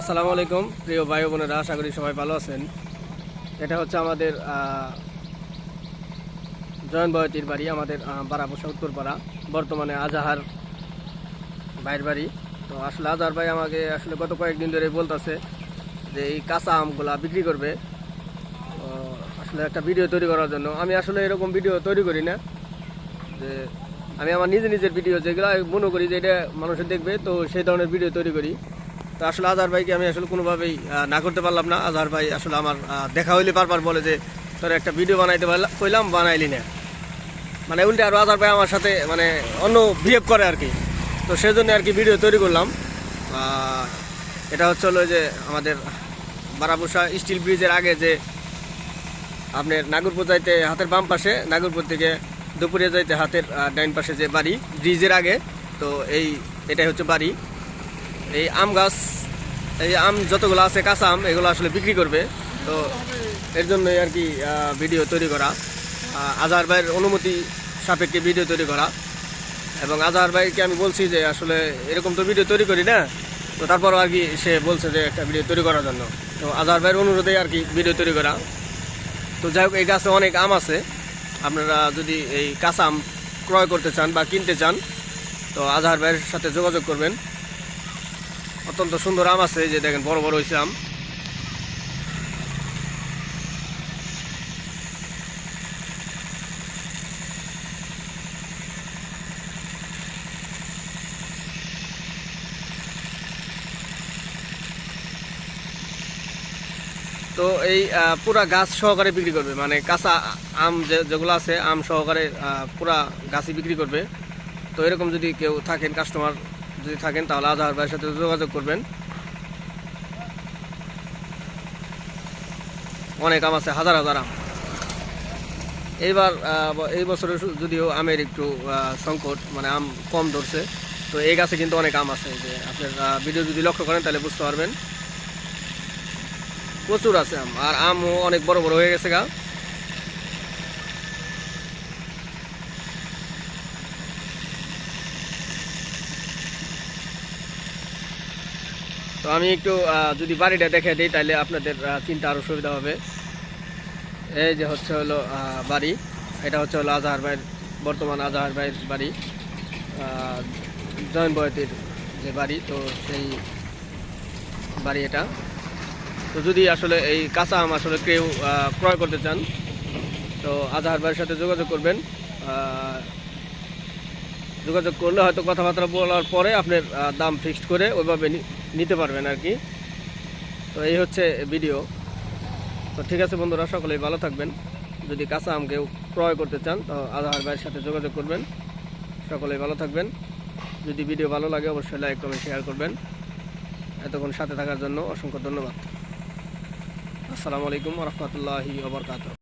আসসালামু আলাইকুম, প্রিয় ভাই বোনেরা, আশা করি সবাই ভালো আছেন। এটা হচ্ছে আমাদের জয়ন বয়তির বাড়ি, আমাদের বারাবসা উত্তরপাড়া, বর্তমানে আজাহার ভাইয়ের বাড়ি। তো আসলে আজাহার ভাই আমাকে আসলে গত কয়েকদিন ধরে বলতেছে যে এই কাঁচা আমগুলা বিক্রি করবে। আসলে একটা ভিডিও তৈরি করার জন্য, আমি আসলে এরকম ভিডিও তৈরি করি না। যে আমি আমার নিজে নিজের ভিডিও যেগুলো মনে করি যে এটা মানুষের দেখবে, তো সেই ধরনের ভিডিও তৈরি করি। তো আসলে আজহার ভাইকে আমি আসলে কোনোভাবেই না করতে পারলাম না। আজহার ভাই আসলে আমার দেখা হইলে বারবার বলে যে, তোর একটা ভিডিও বানাইতে পারলাম কইলাম, বানাইলি না। মানে উল্টে আরও আজহার ভাই আমার সাথে মানে অন্য বিহেভ করে আর কি। তো সেই জন্য আর কি ভিডিও তৈরি করলাম। এটা হচ্ছে হলো যে আমাদের বারাবুসা স্টিল ব্রিজের আগে যে আপনার নাগরপুর যাইতে হাতের বাম পাশে, নাগরপুর থেকে দুপুরে যাইতে হাতের ডাইন পাশে যে বাড়ি, ব্রিজের আগে। তো এই, এটাই হচ্ছে বাড়ি। এই আম গাছ, এই আম যতগুলো আছে, কাঁচা আম, এগুলো আসলে বিক্রি করবে। তো এর জন্যই আর কি ভিডিও তৈরি করা। আজহার ভাইয়ের অনুমতি সাপেক্ষে ভিডিও তৈরি করা। এবং আজহার ভাইকে আমি বলছি যে, আসলে এরকম তো ভিডিও তৈরি করি না। তো তারপর আর কি সে বলছে যে, একটা ভিডিও তৈরি করার জন্য। তো আজহার ভাইয়ের অনুরোধে আর কি ভিডিও তৈরি করা। তো যাই হোক, এই গাছে অনেক আম আছে। আপনারা যদি এই কাঁচা আম ক্রয় করতে চান বা কিনতে চান, তো আজহার ভাইয়ের সাথে যোগাযোগ করবেন। অত্যন্ত সুন্দর আম আছে যে দেখেন, বড় বড় হয়েছে আম। তো এই পুরা গাছ সহকারে বিক্রি করবে মানে কাঁচা আম যেগুলো আছে, আম সহকারে পুরা গাছই বিক্রি করবে। তো এরকম যদি কেউ থাকেন কাস্টমার যদি থাকেন তাহলে আজহার ভাইয়ের সাথে যোগাযোগ করবেন। অনেক আম আছে, হাজার হাজার আম। এইবার এই বছরে যদিও আমের একটু সংকট মানে আম কম ধরছে, তো এই গাছে কিন্তু অনেক আম আছে যে আপনার ভিডিও যদি লক্ষ্য করেন তাহলে বুঝতে পারবেন। প্রচুর আছে আম, আর আমও অনেক বড় বড় হয়ে গেছে গা। তো আমি একটু যদি বাড়িটা দেখে দিই, তাহলে আপনাদের চিন্তা আরও সুবিধা হবে। এই যে হচ্ছে হলো বাড়ি। এটা হচ্ছে হলো আজহার ভাইয়ের, বর্তমান আজহার ভাইয়ের বাড়ি। জয়ন বয়তির যে বাড়ি, তো সেই বাড়ি এটা। তো যদি আসলে এই কাঁচা আম আসলে কেউ ক্রয় করতে চান, তো আজহার ভাইয়ের সাথে যোগাযোগ করবেন। যোগাযোগ করলে হয়তো কথাবার্তা বলার পরে আপনার দাম ফিক্সড করে ওইভাবে নিতে পারবেন আর কি। তো এই হচ্ছে ভিডিও তো ঠিক আছে বন্ধুরা, সকলেই ভালো থাকবেন। যদি কাঁচা আম কেউ ক্রয় করতে চান, তো আজহার ভাইয়ের সাথে যোগাযোগ করবেন। সকলেই ভালো থাকবেন। যদি ভিডিও ভালো লাগে, অবশ্যই লাইক কমেন্ট শেয়ার করবেন। এতক্ষণ সাথে থাকার জন্য অসংখ্য ধন্যবাদ। আসসালামু আলাইকুম রহমতুল্লাহি ওবরকাত